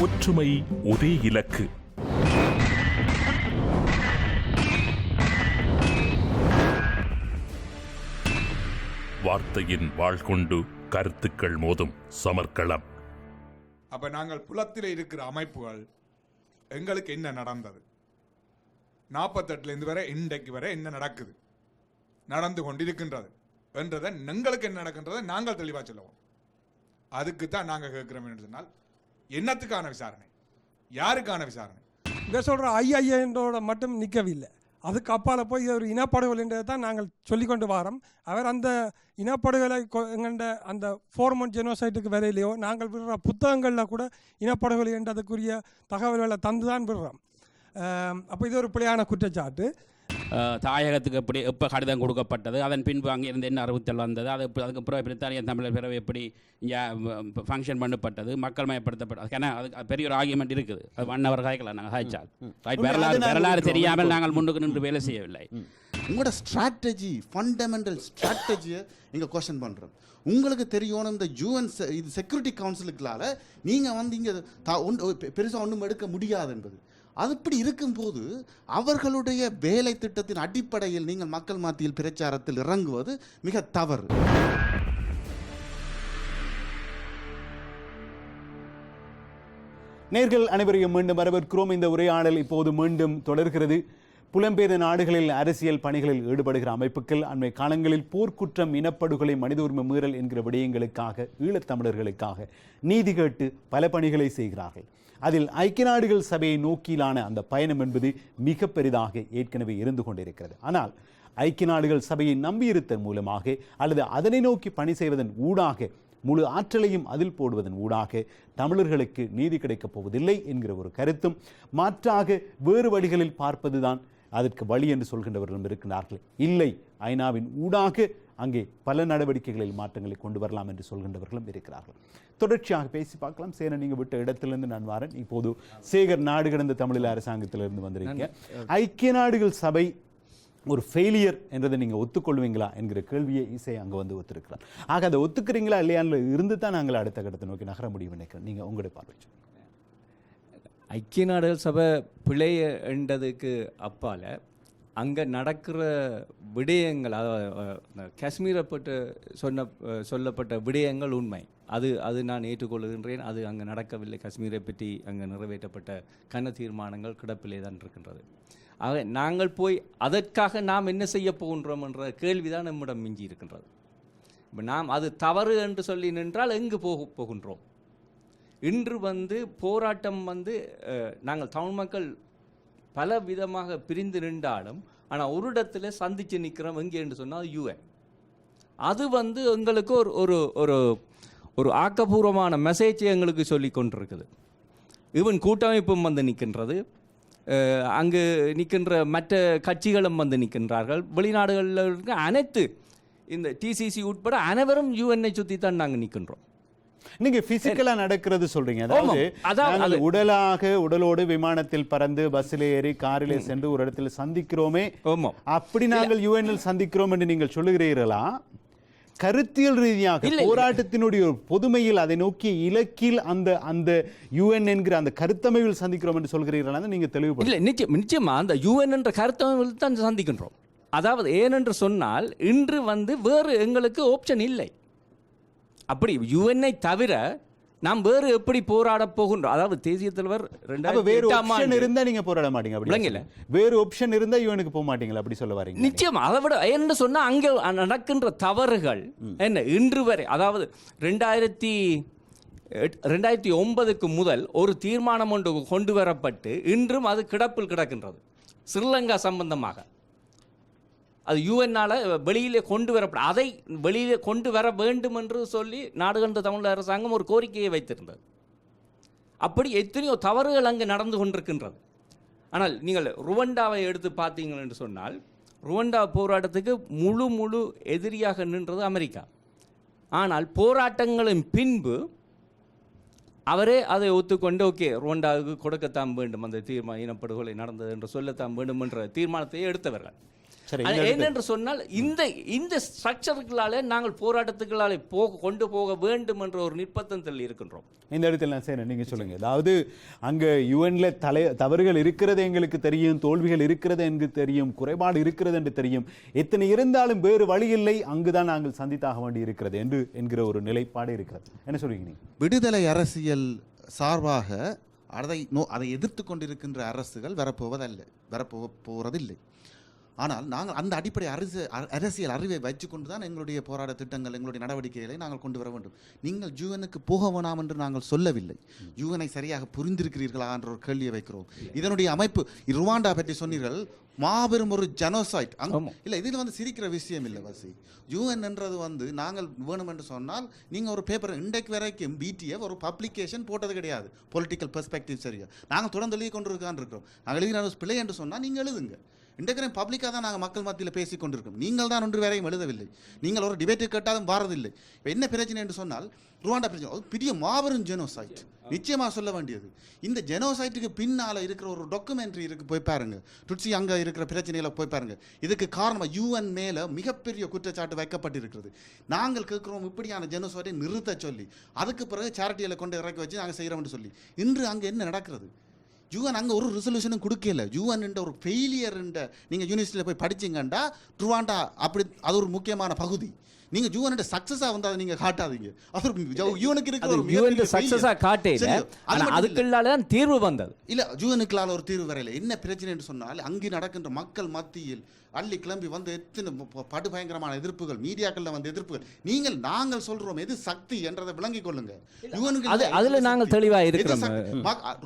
ஒற்றுமை ஒரே இலக்கு. வார்த்தையின் வாழ் கொண்டு கருத்துக்கள் மோதும் சமர்க்களம். அப்ப நாங்கள் புலத்தில் இருக்கிற அமைப்புகள் எங்களுக்கு என்ன நடந்தது? நாற்பத்தெட்டுலேருந்து வரை இன்றைக்கு வரை என்ன நடக்குது? நடந்து கொண்டிருக்கின்றது. என்றதை எங்களுக்கு என்ன நடக்கின்றதை நாங்கள் தெளிவாக சொல்லுவோம். அதுக்கு தான் நாங்கள் கேட்குறோம் என்று சொன்னால் என்னத்துக்கான விசாரணை? யாருக்கான விசாரணை? இதை சொல்கிற ஐஐஏன்றோட மட்டும் நிற்கவில்லை அதுக்கு அப்பால் போய் இது ஒரு இனப்படுகொலைன்றதை தான் நாங்கள் சொல்லிக்கொண்டு வரோம். அவர் அந்த இனப்படுகொலை கொ- எங்கண்ட அந்த ஃபோர்மன் ஜெனோசைட்டுக்கு வேலையிலையோ நாங்கள் விடுற புத்தகங்களில் கூட இனப்படுகொலை என்றதுக்குரிய தகவல்களை தந்து தான் விடுறோம். அப்போ இது ஒரு பிழையான குற்றச்சாட்டு. தாயகத்துக்கு எப்படி எப்போ கடிதம் கொடுக்கப்பட்டது அதன் பின்பு அங்கே இருந்து என்ன அறிவித்தல் வந்தது அது எப்ப- அதுக்கப்புறம் பிரித்தானிய தமிழர் பிறகு எப்படி இங்கே ஃபங்க்ஷன் பண்ணப்பட்டது மக்கள் மயப்படுத்தப்பட்டது அதுக்கான அது பெரிய ஒரு ஆகியமெண்ட் இருக்குது. அது ஒன் ஹவர் காய்க்கலாம் நாங்கள் காய்ச்சால் ரைட் வரலாறு நாங்கள் வரலாறு தெரியாமல். நாங்கள் முன்னுக்கு நின்று வேலை செய்யவில்லை. உங்களோட ஸ்ட்ராட்டஜி ஃபண்டமெண்டல் ஸ்ட்ராட்டஜியை இங்கே கொஸ்டின் பண்ணுறோம் உங்களுக்கு தெரியணும் இந்த யூஎன் இது செக்யூரிட்டி கவுன்சிலுக்களால் நீங்கள் வந்து இங்கே பெருசாக ஒன்றும் எடுக்க முடியாது என்பது. அது இப்படி இருக்கும்போது அவர்களுடைய வேலை திட்டத்தின் அடிப்படையில் நீங்கள் மக்கள் மத்தியில் பிரச்சாரத்தில் இறங்குவது மிக தவறு. நேர்கள் அனைவரையும் மீண்டும் வரவேற்கிறோம். இந்த உரையாடல் இப்போது மீண்டும் தொடர்கிறது. புலம்பெயர்ந்த நாடுகளில் அரசியல் பணிகளில் ஈடுபடுகிற அமைப்புகள் அண்மை காலங்களில் போர்க்குற்றம் இனப்படுகொலை மனித உரிமை மீறல் என்கிற விடயங்களுக்காக ஈழத்தமிழர்களுக்காக நீதி கேட்டு பல பணிகளை செய்கிறார்கள். அதில் ஐக்கிய நாடுகள் சபையை நோக்கிலான அந்த பயணம் என்பது மிக பெரிதாக ஏற்கனவே இருந்து கொண்டிருக்கிறது. ஆனால் ஐக்கிய நாடுகள் சபையை நம்பியிருத்தல் மூலமாக அல்லது அதனை நோக்கி பணி செய்வதன் ஊடாக முழு ஆற்றலையும் அதில் போடுவதன் ஊடாக தமிழர்களுக்கு நீதி கிடைக்கப் போவதில்லை என்கிற ஒரு கருத்தும் மாற்றாக வேறு வழிகளில் பார்ப்பதுதான் அதற்கு வழி என்று சொல்கின்றவர்களும் இருக்கிறார்கள் இல்லை ஐநாவின் ஊடாக அங்கே பல நடவடிக்கைகளில் மாற்றங்களை கொண்டு வரலாம் என்று சொல்கின்றவர்களும் இருக்கிறார்கள். தொடர்ச்சியாக பேசி பார்க்கலாம். சேன நீங்க விட்ட இடத்திலிருந்து நான் வரேன். இப்போது சேகர் நாடு கடந்த தமிழ் அரசாங்கத்திலிருந்து வந்திருக்கேன் ஐக்கிய நாடுகள் சபை ஒரு ஃபெயிலியர் என்றதை நீங்க ஒத்துக்கொள்வீங்களா என்கிற கேள்வியை இசை அங்க வந்து ஒத்துருக்கிறார். ஆக அதை ஒத்துக்கிறீங்களா இல்லையான்னு இருந்து தான் நாங்கள் அடுத்த கட்டத்தை நோக்கி நகர முடியும் நினைக்கிறேன் நீங்க உங்களுடைய பார்வை. ஐக்கிய நாடுகள் சபை பிழைய என்றதுக்கு அப்பால் அங்கே நடக்கிற விடயங்கள் அதாவது காஷ்மீரை பட்டு சொன்ன சொல்லப்பட்ட விடயங்கள் உண்மை. அது அது நான் ஏற்றுக்கொள்கின்றேன். அது அங்கே நடக்கவில்லை. காஷ்மீரை பற்றி அங்கே நிறைவேற்றப்பட்ட கன தீர்மானங்கள் கிடப்பிலே தான் இருக்கின்றது. ஆக நாங்கள் போய் அதற்காக நாம் என்ன செய்ய போகின்றோம் என்ற கேள்விதான் நம்மிடம் மிஞ்சி இருக்கின்றது. இப்போ நாம் அது தவறு என்று சொல்லி நின்றால் எங்கு போக போகின்றோம்? இன்று வந்து போராட்டம் வந்து நாங்கள் தமிழ் மக்கள் பல விதமாக பிரிந்து நின்றாலும் ஆனால் ஒரு இடத்துல சந்திச்சு நிற்கிறோம் எங்கே என்று சொன்னால் யூஎன் அது வந்து எங்களுக்கு ஒரு ஒரு ஒரு ஒரு ஆக்கப்பூர்வமான மெசேஜை எங்களுக்கு சொல்லி கொண்டிருக்குது. ஈவன் கூட்டமைப்பும் வந்து நிற்கின்றது. அங்கு நிற்கின்ற மற்ற கட்சிகளும் வந்து நிற்கின்றார்கள். வெளிநாடுகளில் இருக்க அனைத்து இந்த டிசிசி உட்பட அனைவரும் யூஎன்ஐ சுற்றி தான் நாங்கள் நிற்கின்றோம். நீங்க பிசிக்கலா நடக்கிறது சொல்றீங்க. அதாவது. அதாவது உடலாக உடலோடு விமானத்தில் பறந்து பஸ்ஸில் ஏறி காரிலே சென்று ஒரு இடத்தில் சந்திக்கிறோமே. அப்படி நாங்கள் யூஎன்எல் சந்திக்கிறோம் என்று நீங்கள் சொல்லுகிறீர்களா? கருத்தியல் ரீதியாக. போராட்டத்தினுடைய ஒரு பொதுமையில் அதை நோக்கி இலக்கில் அந்த அந்த யூஎன் என்கிற அந்த கருத்தமைவில் சந்திக்கிறோம் என்று சொல்கிறீர்களா நீங்க தெளிவுபடுத்த நிச்சயம் நிச்சயமா அந்த யூஎன் என்ற கருத்தை தான் சந்திக்கின்றோம். அதாவது ஏனென்று சொன்னால் இன்று வந்து வேறு எங்களுக்கு ஆப்ஷன் இல்லை. அப்படி யூஎன்ஐ தவிர நாம் வேறு எப்படி போராட போகின்றோம்? அதாவது தேசிய தலைவர் ரெண்டாயிரத்தி வேறு ஆப்ஷன் ஆண்டு. இருந்தா நீங்க போராட மாட்டீங்க அப்படி விளங்கல. வேறு ஆப்ஷன் இருந்தா யூஎனுக்கு போக மாட்டீங்களா? அப்படி சொல்ல வரீங்க. நிச்சயம். அதை விட என்ன சொன்னா அங்கே நடக்கின்ற தவறுகள் என்ன? இன்று வரை அதாவது ரெண்டாயிரத்தி ரெண்டாயிரத்தி ஒன்பதுக்கு முதல் ஒரு தீர்மானம் ஒன்று கொண்டு வரப்பட்டு இன்றும் அது கிடப்பில் கிடக்கின்றது. ஸ்ரீலங்கா சம்பந்தமாக. அது யூஎன்னால் வெளியிலே கொண்டு வரப்பட அதை வெளியிலே கொண்டு வர வேண்டும் என்று சொல்லி நாடுகண்ட தமிழ் அரசாங்கம் ஒரு கோரிக்கையை வைத்திருந்தது. அப்படி எத்தனையோ தவறுகள் அங்கே நடந்து கொண்டிருக்கின்றது. ஆனால் நீங்கள் ருவண்டாவை எடுத்து பார்த்தீங்கள் என்று சொன்னால் ருவண்டா போராட்டத்துக்கு முழு முழு எதிரியாக நின்றது அமெரிக்கா. ஆனால் போராட்டங்களின் பின்பு அவரே அதை ஒத்துக்கொண்டு ஓகே ருவண்டாவுக்கு கொடுக்கத்தான் வேண்டும். அந்த தீர்மானம் இனப்படுகொலை நடந்தது என்று சொல்லத்தான் வேண்டும் என்ற தீர்மானத்தை எடுத்தவர்கள். சரி ஏனென்று சொன்னால் இந்த இந்த ஸ்ட்ரக்சர்களாலே நாங்கள் போராட்டத்துக்களாலே போக கொண்டு போக வேண்டும் என்ற ஒரு நிர்பந்தத்தில் இருக்கின்றோம். இந்த இடத்துல நான் செய்யணும் நீங்க சொல்லுங்க. அதாவது அங்க யுஎன்ல தலை தவறுகள் இருக்கிறது எங்களுக்கு தெரியும் தோல்விகள் இருக்கிறது என்று தெரியும் குறைபாடு இருக்கிறது என்று தெரியும். எத்தனை இருந்தாலும் வேறு வழி இல்லை அங்குதான் நாங்கள் சந்தித்தாக வேண்டி இருக்கிறது என்று என்கிற ஒரு நிலைப்பாடு இருக்கிறது. என்ன சொல்றீங்க நீங்க? விடுதலை அரசியல் சார்பாக அதை நோ அதை எதிர்த்து கொண்டிருக்கின்ற அரசுகள் வரப்போவதல்ல வரப்போ போவதில்லை ஆனால் நாங்கள் அந்த அடிப்படை அரசு அரசியல் அறிவை வச்சுக்கொண்டு தான் எங்களுடைய போராட்ட திட்டங்கள் எங்களுடைய நடவடிக்கைகளை நாங்கள் கொண்டு வர வேண்டும். நீங்கள் யூஎனுக்கு போக வேணாம் என்று நாங்கள் சொல்லவில்லை. யூஎனை சரியாக புரிந்திருக்கிறீர்களா என்ற ஒரு கேள்வியை வைக்கிறோம். இதனுடைய அமைப்பு ருவாண்டா பற்றி சொன்னீர்கள் மாபெரும் ஒரு ஜெனோசைட். இல்லை இதில் வந்து சிரிக்கிற விஷயம் இல்லை வசி. யூஎன் என்றது வந்து நாங்கள் வேணும் என்று சொன்னால் நீங்கள் ஒரு பேப்பர் இன்றைக்கு வரைக்கும் பிடிஎஃப் ஒரு பப்ளிகேஷன் போட்டது கிடையாது. பொலிட்டிக்கல் பெர்ஸ்பெக்டிவ் சரியா. நாங்கள் தொடர்ந்து எழுதி கொண்டு இருக்கான் இருக்கிறோம். நாங்கள் எழுதின பிள்ளை என்று சொன்னால் நீங்கள் எழுதுங்க. இன்றைக்கு பப்ளிக்காக தான் நாங்கள் மக்கள் மத்தியில் பேசி கொண்டிருக்கோம். நீங்கள் தான் ஒன்று வேறையும் எழுதவில்லை. நீங்கள் ஒரு டிபேட்டு கேட்டாலும் வாரதில்லை. இப்போ என்ன பிரச்சனை என்று சொன்னால் ருவாண்டா பிரச்சனை. அது பெரிய மாபெரும் ஜெனோசைட் நிச்சயமாக சொல்ல வேண்டியது. இந்த ஜெனோசைட்டுக்கு பின்னால் இருக்கிற ஒரு டாக்குமெண்ட்ரி இருக்கு போய் பாருங்க. டுட்சி அங்கே இருக்கிற பிரச்சனைகளை போய் பாருங்க. இதுக்கு காரணமாக யூஎன் மேலே மிகப்பெரிய குற்றச்சாட்டு வைக்கப்பட்டிருக்கிறது. நாங்கள் கேட்குறோம் இப்படியான ஜெனோசைட்டை நிறுத்த சொல்லி அதுக்கு பிறகு சேரிட்டியில் கொண்டு இறக்கி வச்சு நாங்கள் செய்கிறோம்னு சொல்லி. இன்று அங்கே என்ன நடக்கிறது? யூஎன் அங்கே ஒரு ரெசல்யூஷனும் கொடுக்கல யூஎன் என்ற ஒரு ஃபெயிலியர் என்ற நீங்கள் யூனிவர்சிட்டியில் போய் படிச்சீங்கண்டா ட்ருவாண்டா அப்படி அது ஒரு முக்கியமான பகுதி நீங்கள் யூஎன் சக்ஸஸாக வந்து அதை நீங்கள் காட்டாதீங்க அது யூனுக்கு இருக்கிற அது ஒரு மிகப்பெரிய சக்சஸா failure. காட்டே இல்லை சரியோ? அது ஆனா மட்டும் இல்ல. அதுக்குள்ளால தான் தீர்வு வந்தது இல்ல ஜூனுக்களால் ஒரு தீர்வு வரையில என்ன பிரச்சனை என்று சொன்னால் அங்கு நடக்கின்ற மக்கள் மத்தியில் அள்ளி கிளம்பி வந்து எத்தனை படுபயங்கரமான எதிர்ப்புகள் மீடியாக்கள்ல வந்து எதிர்ப்புகள். நீங்கள் நாங்கள் சொல்றோம் எது சக்தி என்றதை விளங்கிக் கொள்ளுங்க. இல்ல, அதுல நாங்கள்? தெளிவா இருக்கிறோம்.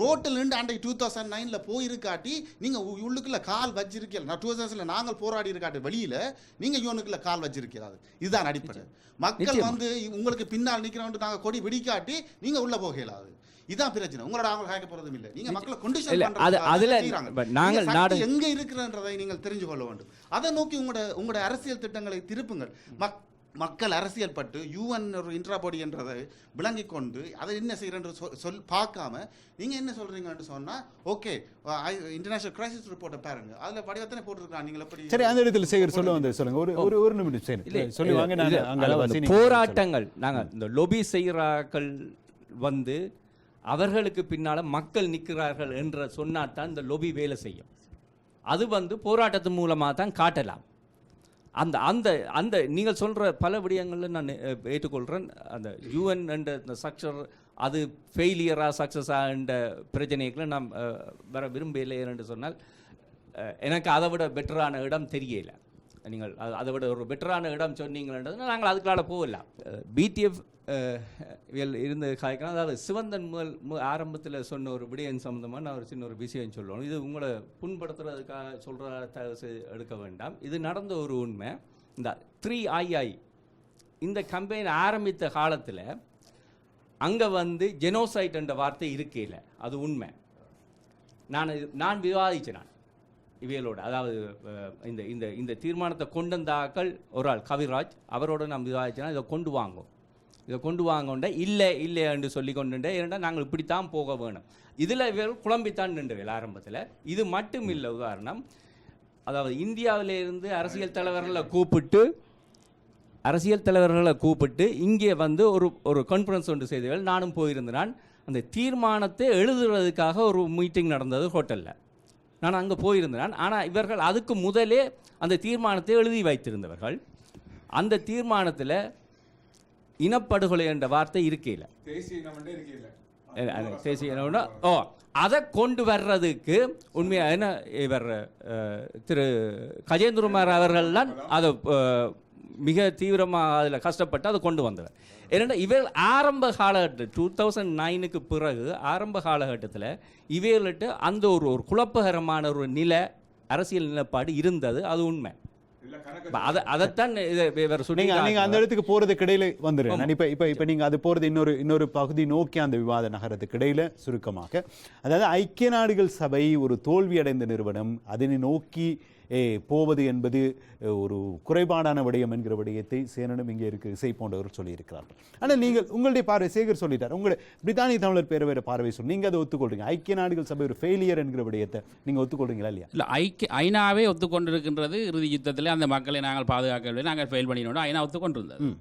ரோட்டில் நின்று அன்றைக்கு டூ தௌசண்ட் நைன்ல போயிருக்காட்டி நீங்க உள்ளுக்குள்ள கால் வச்சிருக்கீங்க நான் டூ தௌசண்ட்ல நாங்கள் போராடி இருக்காட்டி வெளியில நீங்க யுவனுக்குள்ள கால் வச்சிருக்கிறாரு இதுதான் அடிப்படை. மக்கள். வந்து உங்களுக்கு பின்னால் நிக்கிறோம் நாங்க கொடி வெடிக்காட்டி நீங்க உள்ள போக இயலாது இதான் பிரச்சனை. உங்களோட அவங்க கேட்க போறதும் இல்லை. நீங்க மக்களை கொண்டிஷன் இல்ல, அது- அதுல நாங்கள் நாடு- எங்க இருக்கிறன்றதை நீங்கள் தெரிஞ்சு கொள்ள வேண்டும். அதை நோக்கி உங்களோட உங்களோட அரசியல் திட்டங்களை திருப்புங்கள். மக் மக்கள் அரசியல் பட்டு யூஎன் ஒரு இன்ட்ராபாடி என்றதை விளங்கிக் கொண்டு அதை என்ன செய்யறன்ற சொல் சொல் பார்க்காம நீங்க என்ன சொல்றீங்கன்னு சொன்னா ஓகே இன்டர்நேஷனல் கிரைசிஸ் ரிப்போர்ட்டை பாருங்க. அதுல படிவத்தனை போட்டிருக்காங்க நீங்கள் எப்படி சரி அந்த இடத்துல சேகர் சொல்ல வந்து சொல்லுங்க. ஒரு ஒரு ஒரு நிமிடம் சரி இல்லை, சொல்லி வாங்க நான் இது, அங்க அதாவது வசி இந்த நீங்க போராட்டங்கள் நாங்கள் இந்த லொபி செய்கிறார்கள் வந்து அவர்களுக்கு பின்னால் மக்கள் நிற்கிறார்கள் என்ற சொன்னால்தான் இந்த லொபி வேலை செய்யும். அது வந்து போராட்டத்தின் மூலமாக தான் காட்டலாம். அந்த அந்த அந்த நீங்கள் சொல்கிற பல விடயங்களில் நான் ஏற்றுக்கொள்கிறேன் அந்த யூஎன் என்ற இந்த ஸ்ட்ரக்சர் அது ஃபெயிலியரா சக்ஸஸா என்ற பிரச்சனைகளை நாம் வர விரும்பவில்லை என்று சொன்னால் எனக்கு அதை விட பெட்டரான இடம் தெரியலை. நீங்கள் அது- அதை விட ஒரு பெட்டரான இடம் சொன்னீங்கன்றது நாங்கள் அதுக்குள்ளால போகலாம். பிடிஎஃப் இருந்து காய்க்கலாம். அதாவது சிவந்தன் முதல் மு ஆரம்பத்தில் சொன்ன ஒரு விடயம் சம்மந்தமாக நான் ஒரு சின்ன ஒரு விஷயம் சொல்லணும். இது உங்களை புண்படுத்துறதுக்காக சொல்கிறத எடுக்க வேண்டாம். இது நடந்த ஒரு உண்மை. இந்த த்ரீ ஐஐ இந்த கம்பெனி ஆரம்பித்த காலத்தில் அங்கே வந்து ஜெனோசைட் என்ற வார்த்தை இருக்கையில் அது உண்மை. நான் நான் விவாதிச்சேன். நான் இவைகளோட அதாவது இந்த இந்த இந்த தீர்மானத்தை கொண்டு வந்தாக்கள் ஒரு ஆள் கவிராஜ். அவரோட நான் விவாதிச்சேன்னா இதை கொண்டு வாங்கும் இதை கொண்டு வாங்கொண்ட இல்லை இல்லை என்று சொல்லி கொண்டு ஏன்னா நாங்கள் இப்படித்தான் போக வேணும். இதில் இவர்கள் குழம்பித்தான் நின்றுகள் ஆரம்பத்தில். இது மட்டும் இல்லை உதாரணம் அதாவது இந்தியாவிலிருந்து அரசியல் தலைவர்களை கூப்பிட்டு அரசியல் தலைவர்களை கூப்பிட்டு இங்கே வந்து ஒரு ஒரு கான்ஃபரன்ஸ் ஒன்று செய்தவர்கள் நானும் போயிருந்தேன். அந்த தீர்மானத்தை எழுதுறதுக்காக ஒரு மீட்டிங் நடந்தது ஹோட்டலில். நான் அங்கே போயிருந்தேன். ஆனால் இவர்கள் அதுக்கு முதலே அந்த தீர்மானத்தை எழுதி வைத்திருந்தவர்கள். அந்த தீர்மானத்தில் இனப்படுகொலை என்ற வார்த்தை இருக்கையில். தேசிய இனம்னா, ஓ அதை கொண்டு வர்றதுக்கு உண்மையா என்ன இவர் திரு கஜேந்திரகுமார் அவர்கள்லாம் அதை மிக தீவிரமாக அதில் கஷ்டப்பட்டு அதை கொண்டு வந்தவர். ஏன்னா இவர் ஆரம்ப காலகட்ட டூ தௌசண்ட் நைனுக்கு பிறகு ஆரம்ப காலகட்டத்தில் இவர்கள்ட்ட அந்த ஒரு ஒரு குழப்பகரமான ஒரு நில அரசியல் நிலப்பாடு இருந்தது அது உண்மை. அதை அதைத்தான் இவர் அந்த இடத்துக்கு போறதுக்கு இடையில வந்துருங்க ஆமா. நான் இப்ப இப்ப இப்ப நீங்க அது போறது இன்னொரு இன்னொரு பகுதி நோக்கி அந்த விவாத நகரத்துக்கு இடையில சுருக்கமாக. அதாவது ஐக்கிய நாடுகள் சபை ஒரு தோல்வி அடைந்த நிறுவனம். அதனை நோக்கி போவது என்பது ஒரு குறைபாடான விடயம் என்கிற விடயத்தை சேனனும் இங்கே இருக்க இசை போன்றவர் சொல்லியிருக்கிறார்கள். ஆனால் நீங்கள் உங்களுடைய பார்வை சேகர் சொல்லிட்டார் உங்களுடைய பிரித்தானிய தமிழர் பேரவையோட பார்வை சொல்லி நீங்கள் அதை ஒத்துக்கொள்றீங்க. ஐக்கிய நாடுகள் சபை ஒரு ஃபெயிலியர் என்கிற விடயத்தை நீங்கள் ஒத்துக்கொள்றீங்களா இல்லையா? இல்லை ஐக்கிய ஐநாவே ஒத்துக்கொண்டிருக்கின்றது இறுதி யுத்தத்தில் அந்த மக்களை நாங்கள் பாதுகாக்கவில்லை நாங்கள் ஃபெயில் பண்ணினோம் ஐநா ஒத்துக்கொண்டிருந்தது.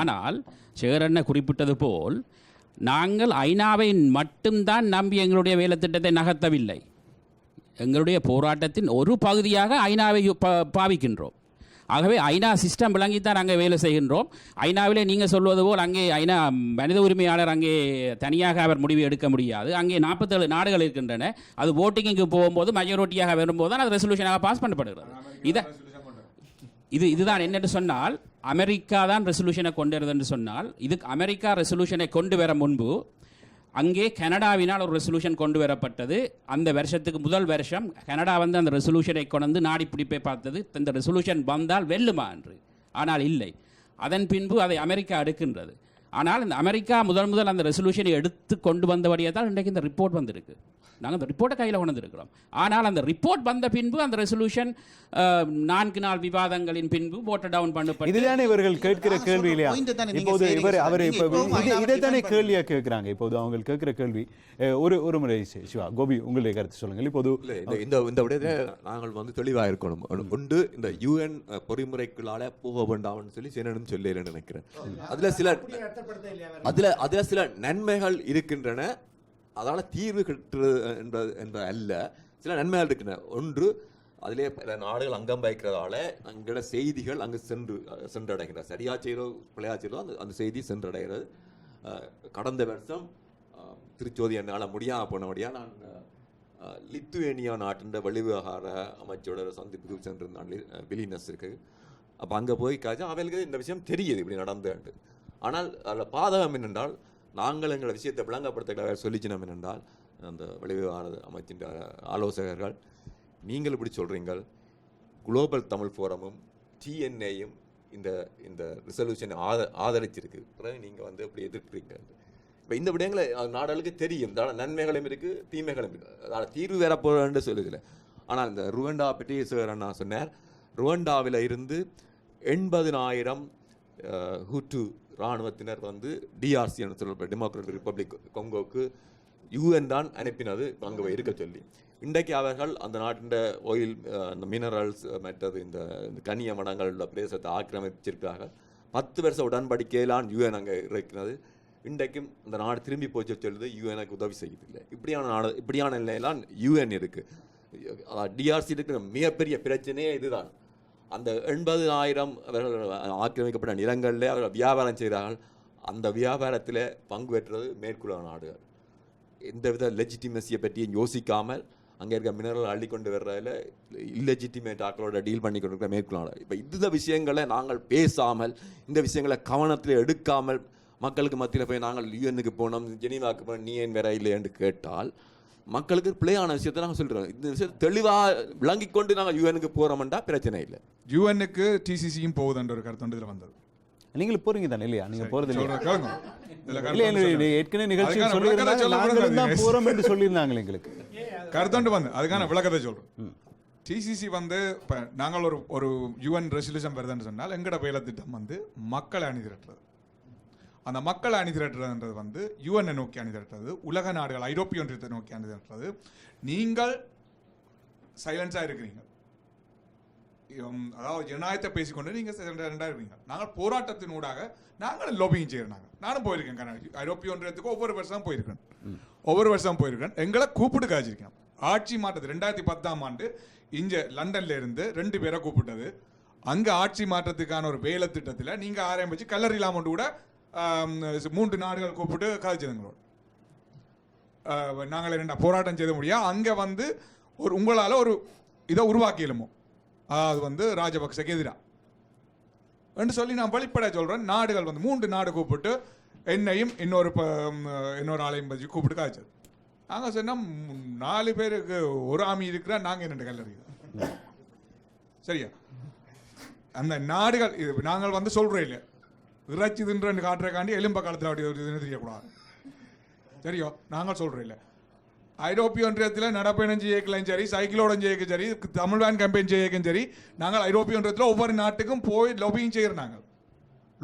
ஆனால் சேரண்ண குறிப்பிட்டது போல் நாங்கள் ஐநாவை மட்டும்தான் நம்பி எங்களுடைய வேலை திட்டத்தை நகர்த்தவில்லை. எங்களுடைய போராட்டத்தின் ஒரு பகுதியாக ஐநாவை பாவிக்கின்றோம். ஆகவே ஐநா சிஸ்டம் விளங்கித்தான் அங்கே வேலை செய்கின்றோம். ஐநாவிலே நீங்கள் சொல்வது போல் அங்கே ஐநா மனித உரிமையாளர் அங்கே தனியாக அவர் முடிவு எடுக்க முடியாது. அங்கே நாற்பத்தேழு நாடுகள் இருக்கின்றன. அது ஓட்டிங்க்கு போகும்போது மெஜாரிட்டியாக வரும்போது தான் அது ரெசல்யூஷனாக பாஸ் பண்ணப்படுகிறது. இதை இது இதுதான் என்னென்று சொன்னால் அமெரிக்கா தான் ரெசல்யூஷனை கொண்டு வருது என்று சொன்னால் இதுக்கு அமெரிக்கா ரெசல்யூஷனை கொண்டு வர முன்பு அங்கே கனடாவினால் ஒரு ரெசல்யூஷன் கொண்டு வரப்பட்டது அந்த வருஷத்துக்கு முதல் வருஷம் கனடா வந்து அந்த ரெசல்யூஷனை கொண்டு வந்து நாடி பிடிப்பை பார்த்தது. இந்த ரெசல்யூஷன் வந்தால் வெல்லுமா என்று. ஆனால் இல்லை. அதன் பின்பு அதை அமெரிக்கா எடுக்கின்றது. ஆனால் இந்த அமெரிக்கா முதல் முதல் அந்த ரெசல்யூஷனை எடுத்து கொண்டு வந்தபடியே தான் இன்றைக்கு இந்த ரிப்போர்ட் வந்திருக்கு. நாங்கள் அந்த ரிப்போர்ட்டை கையில் கொண்டு வந்திருக்கிறோம் ஆனால் அந்த ரிப்போர்ட் வந்த பின்பு அந்த ரெசல்யூஷன் நான்கு நாள் விவாதங்களின் பின்பு போட்ட டவுன் பண்ணப்பட்டு இதுதானே இவர்கள் கேட்கிற கேள்வி இல்லையா? தானே இப்போது இவர். அவர் இப்போ இதை ஐநாவை இதைத்தானே defend கேள்வியா கேட்குறாங்க இப்போது அவங்க கேட்கிற கேள்வி. ஒரு ஒரு முறை சிவா கோபி உங்களுடைய கருத்து சொல்லுங்கள். இப்போது இந்த இந்த இந்த விடயத்தில் நாங்கள் வந்து தெளிவாக இருக்கணும். ஒன்று- ஒன்று இந்த யூஎன் பொறிமுறைக்குள்ளால போக வேண்டாம்னு சொல்லி சேனனும் சொல்லிடுன்னு நினைக்கிறேன். அதுல சில அதுல அதுல சில நன்மைகள் இருக்கின்றன. அதனால் தீர்வு கிட்டுறது என்பது என்பது அல்ல. சில நன்மைகள் இருக்கின்றன. ஒன்று அதிலே பல நாடுகள் அங்கம் வகிக்கிறதால அங்கட செய்திகள் அங்கு சென்று சென்றடைகின்றன. சரியா செய்தோ பிள்ளையா செய்தோ அந்த அந்த செய்தி சென்றடைகிறது. கடந்த வருஷம் திருச்சோதி என்னால் முடியாமல் போனபடியாக நான் லித்துவேனியா நாட்டின் வெளிவிவகார அமைச்சரோட சந்திப்புக்கு சென்றிருந்தான். விலினஸ் இருக்குது அப்போ அங்கே போய் காய்ச்சா அவங்களுக்கு இந்த விஷயம் தெரியுது இப்படி நடந்துட்டு ஆனால் அதில் பாதகம் என்னென்றால் நாங்கள் எங்களை விஷயத்தை விளங்கப்படுத்தக்களாக சொல்லிச்சினோம் என்றால் அந்த வெளிவிவகார அமைச்சின் ஆலோசகர்கள் நீங்கள் இப்படி சொல்கிறீங்க குளோபல் தமிழ் ஃபோரமும் டிஎன்ஏயும் இந்த இந்த ரிசல்யூஷனை ஆத ஆதரிச்சிருக்கு. பிறகு நீங்கள் வந்து அப்படி எதிர்க்கிறீங்க இப்போ இந்த விடயங்களை நாடுகளுக்கு தெரியும். தான நன்மைகளும் இருக்குது தீமைகளும் இருக்குது அதாவது தீர்வு வேற போகிறேன்னு சொல்லுதில்ல ஆனால் இந்த ருவண்டா பற்றி சார் அண்ணா சொன்னார் ருவண்டாவில் இருந்து எண்பதினாயிரம் டூ இராணுவத்தினர் வந்து டிஆர்சி சொல்லப்பட்ட டெமோக்ராட்டிக் ரிப்பப்ளிக் கொங்கோக்கு யூஎன் தான் அனுப்பினது அங்கே இருக்க சொல்லி. இன்றைக்கு அவர்கள் அந்த நாட்டின் ஆயில் அந்த மினரல்ஸ் மற்றது இந்த இந்த கனிய மடங்கள் உள்ள பிரதேசத்தை ஆக்கிரமிச்சிருக்கிறார்கள் பத்து வருஷ உடன்படிக்கையிலான் யூஎன் அங்கே இருக்கிறது. இன்றைக்கும் அந்த நாடு திரும்பி போச்சு சொல்லுது யூஎனுக்கு உதவி செய்யறதில்லை இப்படியான நாடு இப்படியான நிலையெல்லாம் யூஎன் இருக்குது டிஆர்சி இருக்கிற மிகப்பெரிய பிரச்சனையே இதுதான். அந்த எண்பது ஆயிரம் அவர்கள் ஆக்கிரமிக்கப்பட்ட நிலங்களில் அவர்கள் வியாபாரம் செய்கிறார்கள் அந்த வியாபாரத்தில் பங்கு பெற்றது மேற்குள்ள நாடுகள். எந்தவித லெஜிட்டிமசியை பற்றியும் யோசிக்காமல் அங்கே இருக்க மினரல் அள்ளி கொண்டு வர்றதில் இல்லெஜிட்டிமேட் ஆக்களோட டீல் பண்ணி கொண்டு இருக்கிற மேற்குள்ள நாடு இப்போ இந்த விஷயங்களை நாங்கள் பேசாமல் இந்த விஷயங்களை கவனத்தில் எடுக்காமல் மக்களுக்கு மத்தியில் போய் நாங்கள் யூஎனுக்கு போனோம் ஜெனீவாக்கு போனோம் நீ ஏன் வேற இல்லையேன்னு கேட்டால் மக்களுக்கு பிள்ளையான விஷயத்தை நாங்கள் சொல்கிறோம் இந்த விஷயத்தை தெளிவாக விளங்கிக் கொண்டு நாங்கள் யூஎனுக்கு போகிறோம்டா பிரச்சனை இல்லை. யூஎனுக்கு டிசிசியும் போகுதுன்ற ஒரு கருத்து இதில் வந்தது. நீங்கள் போறீங்க தானே இல்லையா? நீங்க போறது இல்லையா ஏற்கனவே நிகழ்ச்சியில் சொல்லியிருந்தாங்க நாங்களும் தான். போறோம் என்று சொல்லியிருந்தாங்க எங்களுக்கு. கருத்தாண்டு வந்து அதுக்கான விளக்கத்தை சொல்றோம் டிசிசி வந்து இப்போ நாங்கள் ஒரு ஒரு யுஎன் ரெசல்யூஷன் வருதுன்னு சொன்னால் எங்கட வேலை திட்டம் வந்து மக்களை அணி திரட்டுறது அந்த மக்களை அணி திரட்டுறதுன்றது வந்து யுஎன்னை நோக்கி அணி திரட்டுறது உலக நாடுகள் ஐரோப்பிய ஒன்றியத்தை நோக்கி அணி திரட்டுறது நீங்கள் சைலன்ஸாக இருக்கிறீங்க. அதாவது ஜனநாயகத்தை பேசிக்கொண்டு நீங்கள் சைலண்டாக இருக்கிறீங்க நாங்கள் போராட்டத்தின் ஊடாக நாங்கள் லோபிங் செய்கிறோம் நாங்கள் நானும் போயிருக்கேன் கனடா ஐரோப்பிய ஒன்றியத்துக்கு ஒவ்வொரு வருஷம் போயிருக்கேன். ஒவ்வொரு வருஷம் போயிருக்கேன். எங்களை கூப்பிட்டு காய்ச்சிருக்கேன். ஆட்சி மாற்றத்து ரெண்டாயிரத்தி பத்தாம் ஆண்டு இங்க லண்டன்ல இருந்து ரெண்டு பேரை கூப்பிட்டது. அங்க ஆட்சி மாற்றத்துக்கான ஒரு வேலை திட்டத்தில் நீங்க ஆரம்பிச்சு கல்லறி இல்லாம கூட மூன்று நாடுகள் கூப்பிட்டு காய்ச்சதுங்களோட நாங்கள் ரெண்டா போராட்டம் செய்த முடியா அங்க வந்து ஒரு உங்களால ஒரு இதை உருவாக்கியலுமோ அது வந்து ராஜபக்சக்கு எதிராக என்று சொல்லி நான் வெளிப்படையா சொல்றேன் நாடுகள் வந்து மூன்று நாடு கூப்பிட்டு என்னையும் இன்னொரு இன்னொரு ஆளையும் பற்றி கூப்பிட்டு காய்ச்சது நாங்கள் சொன்னோம் ம், நாலு பேருக்கு ஒரு ஆமி இருக்கிறா நாங்கள் என்னென்ன கல்லறி சரியா? அந்த நாடுகள் இது நாங்கள் வந்து சொல்றோம் இல்லை இறைச்சி தின்றன்னு காட்டுறக்காண்டி எலும்ப காலத்தில் அப்படி ஒரு தெரியக்கூடாது சரியோ? நாங்கள் சொல்கிறோம் இல்லை. ஐரோப்பிய ஒன்றியத்தில் நடப்பயணம் செய்யக்கலையும் சரி சைக்கிளோட செய்யக்க சரி தமிழ் வேன் கேம்பெயின் செய்யக்கும் சரி நாங்கள் ஐரோப்பிய ஒன்றியத்தில் ஒவ்வொரு நாட்டுக்கும் போய் லொபிங் செய்கிறோம் நாங்கள்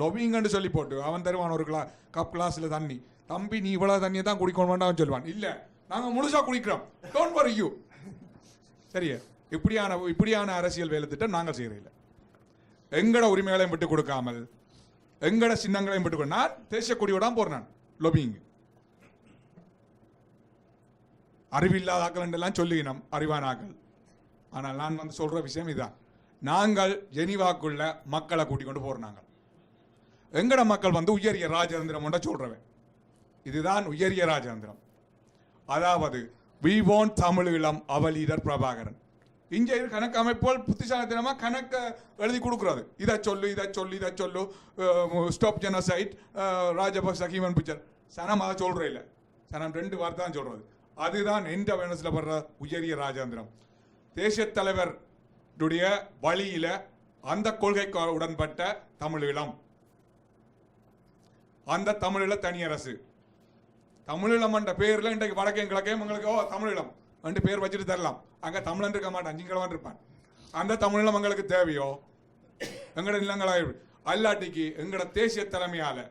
லொபிங்கன்னு சொல்லி போட்டு அவன் தருவான் ஒரு கிளா கப் கிளாஸில் தண்ணி. தம்பி நீ இவ்வளோ தண்ணியை தான் குடிக்கணும் வேண்டாம் சொல்லுவான். இல்லை நாங்கள் முழுசாக குடிக்கிறோம். டோன்ட் வரி யூ சரியா? இப்படியான இப்படியான அரசியல் வேலை திட்டம் நாங்கள் செய்கிறதில்ல எங்கட உரிமைகளையும் விட்டு கொடுக்காமல் எங்கட சின்னங்களையும் விட்டு நான் தேசிய கொடியோட போறேன் லொபிங் அறிவில்லாத ஆக்கள் எல்லாம் சொல்லினோம் அறிவானாக்கள். ஆனால் நான் வந்து சொல்ற விஷயம் இதுதான் நாங்கள் ஜெனிவாக்குள்ள மக்களை கூட்டிக் கொண்டு போறாங்க எங்கட மக்கள் வந்து உயரிய ராஜதந்திரம் சொல்றவன். இதுதான் உயரிய ராஜதந்திரம். அதாவது வி வாண்ட் தமிழ் இளம் அவலீடர் பிரபாகரன். இங்கே இருக்க கணக்கு அமைப்போல் புத்திசாலித்தனமாக கணக்கை எழுதி கொடுக்குறது. இதை சொல்லு இதை சொல்லு இதை சொல்லு. Stop genocide Rajapaksa human picture சனம் அதை சொல்கிறே இல்லை. சனம் ரெண்டு வார்த்தை தான் சொல்கிறது அதுதான் எந்த வேனஸில் படுற உயரிய ராஜேந்திரம் தேசிய தலைவருடைய வழியில் அந்த கொள்கைக்கு உடன்பட்ட தமிழீழம் அந்த தமிழீழ தனியரசு தமிழீழம் என்ற பேரில் இன்றைக்கு வடக்கையும் கிழக்கையும் உங்களுக்கு ஓ தமிழீழம் ரெண்டு பேர் வச்சுட்டு தரலாம். அங்கே தமிழன் இருக்க மாட்டான் சிங்களவன் இருப்பான். அந்த தமிழீழம் எங்களுக்கு தேவையோ? எங்கட நிலங்களாய் அல்லாட்டிக்கு எங்கட தேசிய தலைமையால்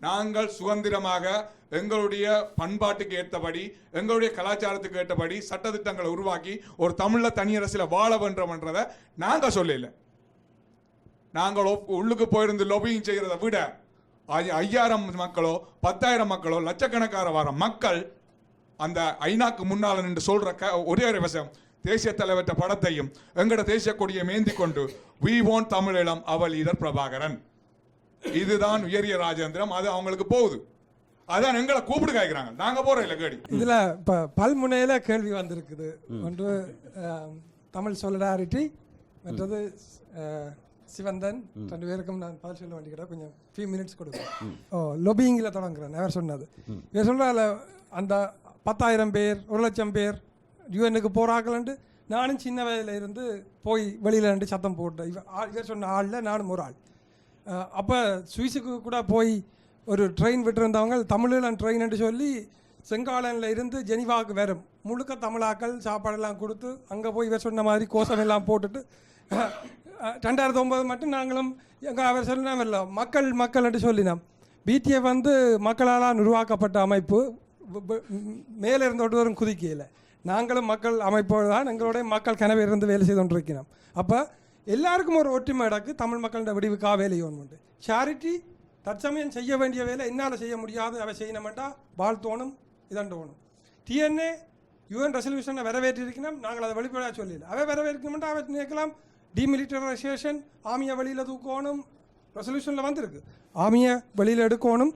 நாங்கள் சுதந்திரமாக எங்களுடைய பண்பாட்டுக்கு ஏற்றபடி எங்களுடைய கலாச்சாரத்துக்கு ஏற்றபடி சட்டத்திட்டங்களை உருவாக்கி ஒரு தமிழில் தனியரசில் வாழ வேண்டும்ன்றதை நாங்கள் சொல்லல. நாங்கள் உள்ளுக்கு போயிருந்து லொபிங் செய்கிறத விட ஐயாயிரம் மக்களோ பத்தாயிரம் மக்களோ லட்சக்கணக்கான வர மக்கள் அந்த ஐநாக்கு முன்னால நின்று சொல்ற க ஒரே ஒரு விஷயம் தேசிய தலைவர்கிட்ட படத்தையும் எங்கட தேசிய கொடியை மேந்தி கொண்டு வி வாண்ட் தமிழீழம் அவள் இதர் பிரபாகரன். இதுதான் உயரிய ராஜேந்திரம் அது அவங்களுக்கு போகுது. அதான் எங்களை கூப்பிடு காய்க்கிறாங்க நாங்க போறோம் இல்ல கேடி. இதுல இப்ப பல்முனையில கேள்வி வந்திருக்குது. ஒன்று தமிழ் சொலிடாரிட்டி மற்றது சிவந்தன். ரெண்டு பேருக்கும் நான் பதில் சொல்ல வேண்டிய கொஞ்சம் ஃபியூ மினிட்ஸ் கொடுக்குறேன் ஓ லொபிங்கில் தொடங்குறேன். அவர் சொன்னது. இவர் சொல்கிறால அந்த பத்தாயிரம் பேர் ஒரு லட்சம் பேர் யூஎனுக்கு போகிறாங்களான்ட்டு நானும் சின்ன வயதில் இருந்து போய் வெளியில் ரெண்டு சத்தம் போட்டேன். இவ ஆள் இவர் சொன்ன ஆளில் நானும் ஒரு ஆள். அப்போ சுவிஸுக்கு கூட போய் ஒரு ட்ரெயின் விட்டுருந்தவங்க தமிழீழன் ட்ரெயின்னு சொல்லி செங்காலனில் இருந்து ஜெனிவாவுக்கு வரும். முழுக்க தமிழாக்கள் சாப்பாடெல்லாம் கொடுத்து அங்கே போய் இவர் சொன்ன மாதிரி கோஷம் எல்லாம் போட்டுட்டு ரெண்டாயிரத்தி ஒம்பது மட்டும் நாங்களும் எங்கள் அவர் சொன்னாம இல்லை மக்கள் மக்கள் சொல்லினோம். பிடிஎஃப் வந்து மக்களால் உருவாக்கப்பட்ட அமைப்பு. மேலே இருந்து ஒருவரும் குதிக்கல. நாங்களும் மக்கள் அமைப்போடு தான் எங்களுடைய மக்கள் கனவு இருந்து வேலை செய்து கொண்டிருக்கிறோம். அப்போ எல்லாருக்கும் ஒரு ஒற்றுமை இடக்கு தமிழ் மக்களோட விடிவுக்காக வேலை ஒன்று சேரிட்டி தற்சமயம் செய்ய வேண்டிய வேலை என்னால் செய்ய முடியாது. அவை செய்யணுமெண்டா வாழ்த்தோணும் இதண்டோணும். டிஎன்ஏ யுஎன் ரெசல்யூஷனை வரவேற்றிருக்கணும் நாங்கள் அதை வெளிப்படையாக சொல்லல. அவை வரவேற்கணுமெண்டா அவை நினைக்கலாம் டிமிலிட்டரைசேஷன் ஆமியை வெளியில் தூக்கணும். ரெசல்யூஷனில் வந்திருக்கு. ஆமியை வெளியில் எடுக்கணும்.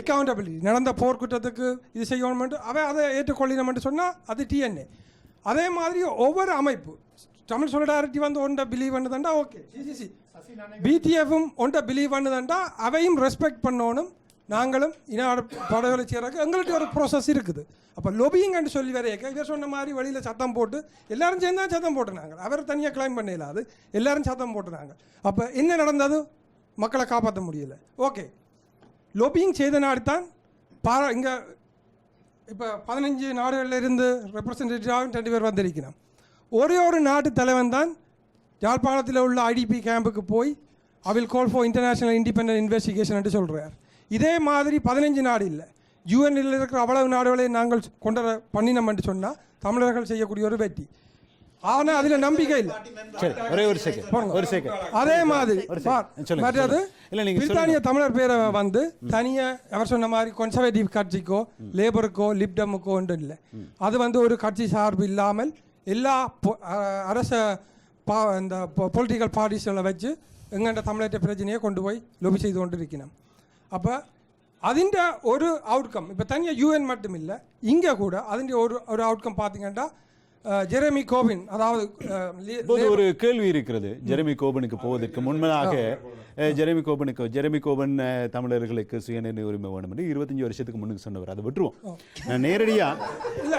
அக்கௌண்டபிலிட்டி நடந்த போர்க்குற்றத்துக்கு இது செய்யணும்ட்டு அவன் அதை ஏற்றுக்கொள்ளணுமென்று சொன்னால் அது டிஎன்ஏ அதே மாதிரி ஒவ்வொரு அமைப்பு தமிழ் சொலிடாரிட்டி வந்து ஒன்றை பிலீவ் பண்ணுதாண்டா ஓகே சிசிசி பிடிஎஃப்பும் ஒன்றை பிலீவ் பண்ணுதாண்டா அவையும் ரெஸ்பெக்ட் பண்ணணும். நாங்களும் இன படகுகளை செய்கிறதுக்கு எங்கள்கிட்ட ஒரு ப்ராசஸ் இருக்குது. அப்போ லொபிங்கன்னு சொல்லி வரையக்க இவர் சொன்ன மாதிரி வெளியில் சத்தம் போட்டு எல்லாரும் சேர்ந்து தான் சத்தம் போட்டுனாங்க. அவர் தனியாக கிளைம் பண்ணல அது எல்லாரும் சத்தம் போட்டுனாங்க. அப்போ என்ன நடந்தது? மக்களை காப்பாற்ற முடியல. ஓகே லோபியிங் செய்த நாடு தான் பாரா இங்கே இப்போ பதினஞ்சு நாடுகளில் இருந்து ரெப்ரசன்டேட்டிவாக ரெண்டு பேர் வந்திருக்கிறோம் ஒரே ஒரு நாட்டு தலைவன் தான் யாழ்ப்பாணத்தில் உள்ள ஐடிபி கேம்புக்கு போய் அவில் call for international independent investigation சொல்கிறார் இதே மாதிரி பதினஞ்சு நாடு இல்லை. யூஎன்ல இருக்கிற அவ்வளவு நாடுகளை நாங்கள் கொண்டு வர பண்ணினோம் என்று சொன்னால் தமிழர்கள் செய்யக்கூடிய ஒரு வெற்றி. ஆனால் அதில் நம்பிக்கை இல்லை. சரி ஒரே ஒரு செகண்ட் ஒரு செகண்ட் அதே மாதிரி மற்றது. இல்ல, நீங்க பிரித்தானிய தமிழர் பேரை வந்து தனியா அவர் சொன்ன மாதிரி கன்சர்வேட்டிவ் கட்சிக்கோ லேபருக்கோ லிப்டமுக்கோ ஒன்று இல்லை. அது வந்து ஒரு கட்சி சார்பு இல்லாமல் எல்லா அரச பா இந்த பொலிட்டிக்கல் பார்ட்டிஸ்களை வச்சு எங்கள்கிட்ட தமிழற்ற பிரச்சனையை கொண்டு போய் லொபி செய்து கொண்டு இருக்கணும் அப்போ அதிண்ட ஒரு அவுட்கம் இப்போ தனியாக யூஎன் மட்டும் இல்லை இங்கே கூட அதிண்ட ஒரு ஒரு அவுட்கம் பார்த்தீங்கன்னா அஹ், ஜெரமி கோவின் அதாவது அஹ், லி- இப்போது ஒரு கேள்வி இருக்கிறது. ஜெரமி கோபனுக்கு போவதற்கு முன்பதாக அஹ், ஜெரமி கோபனுக்கு ஜெரமி கோபன் தமிழர்களுக்கு சுயநிர்ணய உரிமை வேணும் என்று இருபத்தஞ்சு வருஷத்துக்கு முன்னுக்கு சொன்னவர். அதை விட்டுருவோம். நான் நேரடியா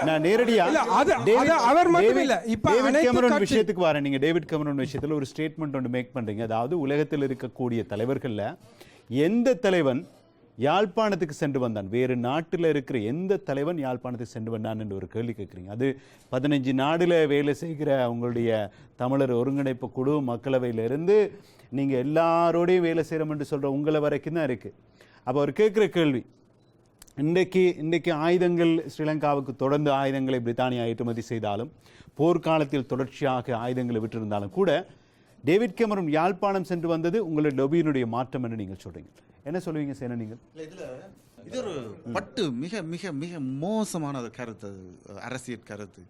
நான் நேரடியா அவர் மட்டும் இல்ல. இப்ப கேமரன் விஷயத்துக்கு வரேன். நீங்க டேவிட் கேமரன் விஷயத்துல ஒரு ஸ்டேட்மெண்ட் ஒன்று மேக் பண்றீங்க. அதாவது உலகத்தில் இருக்கக்கூடிய தலைவர்கள்ல எந்த தலைவன் யாழ்ப்பாணத்துக்கு சென்று வந்தான். வேறு நாட்டில் இருக்கிற எந்த தலைவன் யாழ்ப்பாணத்துக்கு சென்று வந்தான் என்று ஒரு கேள்வி கேட்குறீங்க. அது பதினஞ்சு நாடில் வேலை செய்கிற அவங்களுடைய தமிழர் ஒருங்கிணைப்பு குழு மக்களவையிலிருந்து நீங்கள் எல்லாரோடையும் வேலை செய்கிறோம் என்று சொல்கிற உங்களை வரைக்கும் தான் இருக்குது அப்போ அவர் கேட்குற கேள்வி இன்றைக்கு இன்றைக்கு ஆயுதங்கள் ஸ்ரீலங்காவுக்கு தொடர்ந்து ஆயுதங்களை பிரித்தானியா ஏற்றுமதி செய்தாலும் போர்க்காலத்தில் தொடர்ச்சியாக ஆயுதங்களை விட்டிருந்தாலும் கூட டேவிட் கேமரன் யாழ்ப்பாணம் சென்று வந்தது உங்களுடைய லொபியினுடைய மாற்றம் என்று நீங்கள் சொல்றீங்க. என்ன சொல்லுவீங்க சேன நீங்கள்? இது ஒரு பட்டு மிக மிக மிக மோசமான ஒரு கருத்து அது, அரசியல் கருத்து.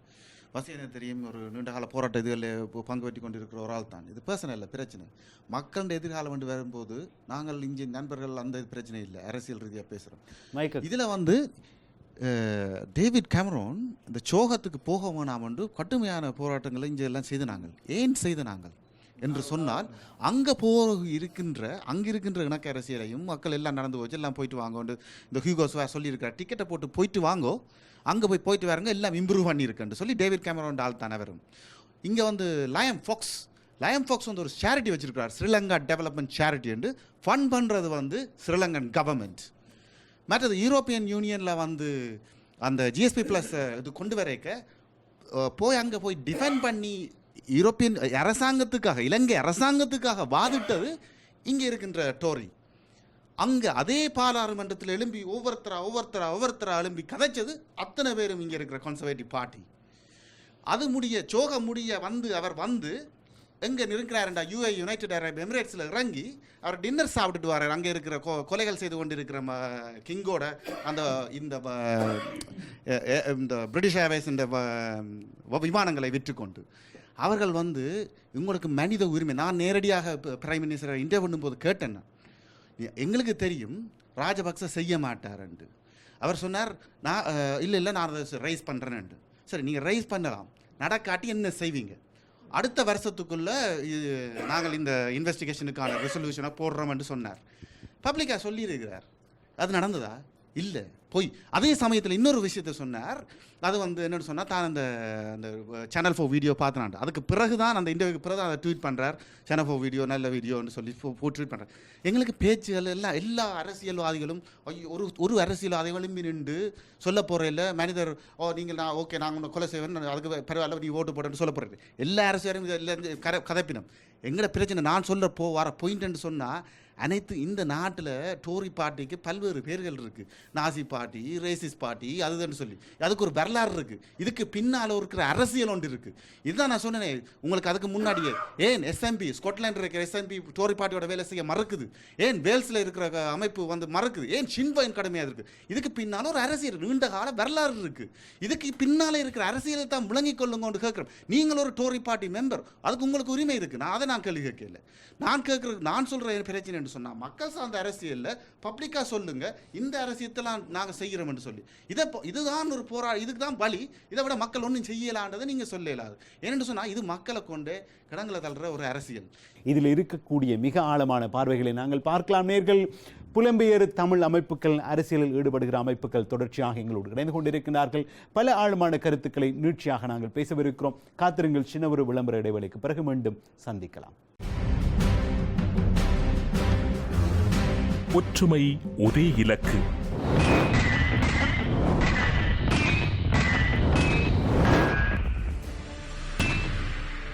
வசியம் தெரியும்? ஒரு நீண்டகால போராட்ட இதுகளில் பங்கு பெற்றி கொண்டிருக்கிற ஒரு ஆள் தான். இது பர்சனல் இல்லை பிரச்சனை. மக்களின் எதிர்காலம் வந்து வரும்போது நாங்கள் இங்கே நண்பர்கள் அந்த பிரச்சனை இல்லை. அரசியல் ரீதியாக பேசுகிறோம் இதில் வந்து டேவிட் கேமரோன் இந்த சோகத்துக்கு போக வேணாம் என்று கடுமையான போராட்டங்களை இங்கே எல்லாம் செய்து நாங்கள். ஏன் செய்து நாங்கள்? என்று சொன்னால் அங்கே போ இருக்கின்ற அங்கே இருக்கின்ற இணக்க அரசியலையும் மக்கள் எல்லாம் நடந்து போச்சு எல்லாம் போயிட்டு வாங்கோண்டு இந்த ஹியூகோஸ்வா சொல்லியிருக்கார் டிக்கெட்டை போட்டு போயிட்டு வாங்கோ அங்கே போய் போயிட்டு வரங்க எல்லாம் இம்ப்ரூவ் பண்ணியிருக்குன்னு சொல்லி டேவிட் கேமரோன் ஆள் தானே வரும் இங்கே வந்து லயம் ஃபாக்ஸ் லயம் ஃபாக்ஸ் வந்து ஒரு சேரிட்டி வச்சிருக்கிறார் ஸ்ரீலங்கா டெவலப்மெண்ட் சேரிட்டி என்று. ஃபண்ட் பண்ணுறது வந்து ஸ்ரீலங்கன் கவர்மெண்ட் மற்றது யூரோப்பியன் யூனியனில் வந்து அந்த ஜிஎஸ்பி ப்ளஸ் இது கொண்டு வரைக்க போய் அங்கே போய் டிஃபைன் பண்ணி யூரோப்பியன் அரசாங்கத்துக்காக இலங்கை அரசாங்கத்துக்காக வாதிட்டது இங்கே இருக்கின்ற டோரி. அங்கே அதே பாராளுமன்றத்தில் எழும்பி ஒவ்வொருத்தரா ஒவ்வொருத்தரா ஒவ்வொருத்தரா எழும்பி கதைச்சது அத்தனை பேரும் இங்கே இருக்கிற கன்சர்வேட்டிவ் பார்ட்டி அது முடிய சோக முடிய வந்து அவர் வந்து எங்கே நிற்கிறாருண்டா? யூஏ யுனைடெட் அரப் எமிரேட்ஸில் இறங்கி அவர் டின்னர் சாப்பிட்டுட்டு வரார் அங்கே இருக்கிற கொ கொலைகள் செய்து கொண்டிருக்கிற ம கிங்கோட அந்த இந்த இந்த பிரிட்டிஷ் ஏர்வேஸ் இந்த வ- விமானங்களை விற்றுக்கொண்டு. அவர்கள் வந்து உங்களுக்கு மனித உரிமை நான் நேரடியாக பிரைம் மினிஸ்டரை இன்டர்வியூ பண்ணும்போது கேட்டேன் எங்களுக்கு தெரியும் ராஜபக்ச செய்ய மாட்டாருண்டு அவர் சொன்னார் நான் இல்லை இல்லை நான் அதை ரைஸ் பண்ணுறேன்ட்டு சரி நீங்கள் ரைஸ் பண்ணலாம். நடக்காட்டி என்ன செய்வீங்க? அடுத்த வருஷத்துக்குள்ளே இது நாங்கள் இந்த இன்வெஸ்டிகேஷனுக்கான ரெசல்யூஷனை போடுறோம்னு சொன்னார். பப்ளிக்காக சொல்லியிருக்கிறார். அது நடந்ததா? இல்லை. போய் அதே சமயத்தில் இன்னொரு விஷயத்தை சொன்னார். அது வந்து என்னென்னு சொன்னால் தான் அந்த அந்த சேனல் ஃபோர் வீடியோ பார்த்தான் அதுக்கு பிறகு தான் அந்த இன்டர்வியூக்கு பிறகு தான் அதை ட்வீட் பண்ணுறார் சேனல் ஃபோர் வீடியோ நல்ல வீடியோன்னு சொல்லி ஃபோ ட்வீட் பண்ணுறார் எங்களுக்கு பேச்சுகள் எல்லாம் எல்லா அரசியல்வாதிகளும் ஐயோ, ஒரு ஒரு அரசியல்வாதிகளும் நின்று சொல்ல போகிறையில் மனிதர் ஓ நீங்கள் நான் ஓகே நாங்கள் உன்னை கொலை செய்வேன் நான் அதுக்கு பரவாயில்ல நீ ஓட்டு போட்டேன்னு சொல்ல போகிறது எல்லா அரசியலும் இல்லை கர கதைப்பினம். எங்களோட பிரச்சனை நான் சொல்ல போ வர பாயிண்ட்னு சொன்னால் அனைத்து இந்த நாட்டில் டோரி பார்ட்டிக்கு பல்வேறு பேர்கள் இருக்குது நாசி பார்ட்டி ரேசிஸ் பார்ட்டி அதுதான் சொல்லி. அதுக்கு ஒரு வரலாறு இருக்குது இதுக்கு பின்னால் இருக்கிற அரசியல் ஒன்று இருக்குது இதுதான் நான் சொன்னேன் உங்களுக்கு அதுக்கு முன்னாடியே. ஏன் எஸ்எம்பி ஸ்காட்லாண்ட் இருக்கிற எஸ்எம்பி டோரி பார்ட்டியோட வேலை செய்ய மறக்குது? ஏன் வேல்ஸில் இருக்கிற அமைப்பு வந்து மறக்குது? ஏன் ஷின்வைன் கடமையாக இருக்குது இதுக்கு பின்னால் ஒரு அரசியல் நீண்ட கால வரலாறு இருக்குது இதுக்கு பின்னால் இருக்கிற அரசியலை தான் விளங்கிக் கொள்ளுங்கன்னு கேட்குறோம். நீங்கள் ஒரு டோரி பார்ட்டி மெம்பர் அதுக்கு உங்களுக்கு உரிமை இருக்குது நான் அதை நான் கேள்வி கேட்கல. நான் கேட்குறது நான் சொல்கிற பிரச்சனை என்று சொன்னால் மக்கள் சார்ந்த அரசியலில் பப்ளிக்காக சொல்லுங்க இந்த அரசியத்தெல்லாம் நாங்கள் என்று சொல்லி. இதை இதுதான் ஒரு போரா இதுக்கு தான் வழி. இதை விட மக்கள் ஒன்றும் செய்யலான்றதை நீங்கள் சொல்ல இயலாது ஏன்னு சொன்னால் இது மக்களை கொண்டு கிடங்களை தள்ளுற ஒரு அரசியல். இதில் இருக்கக்கூடிய மிக ஆழமான பார்வைகளை நாங்கள் பார்க்கலாம். நேர்கள் புலம்பெயர் தமிழ் அமைப்புகள் அரசியலில் ஈடுபடுகிற அமைப்புகள் தொடர்ச்சியாக எங்களோடு இணைந்து கொண்டிருக்கிறார்கள் பல ஆழமான கருத்துக்களை நீட்சியாக நாங்கள் பேசவிருக்கிறோம். காத்திருங்கள் சின்ன ஒரு விளம்பர இடைவெளிக்கு பிறகு மீண்டும் சந்திக்கலாம். ஒற்றுமை ஒரே இலக்கு.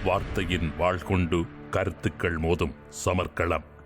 வார்த்தையின் வாழ்கொண்டு கருத்துக்கள் மோதும் சமர்க்களம்.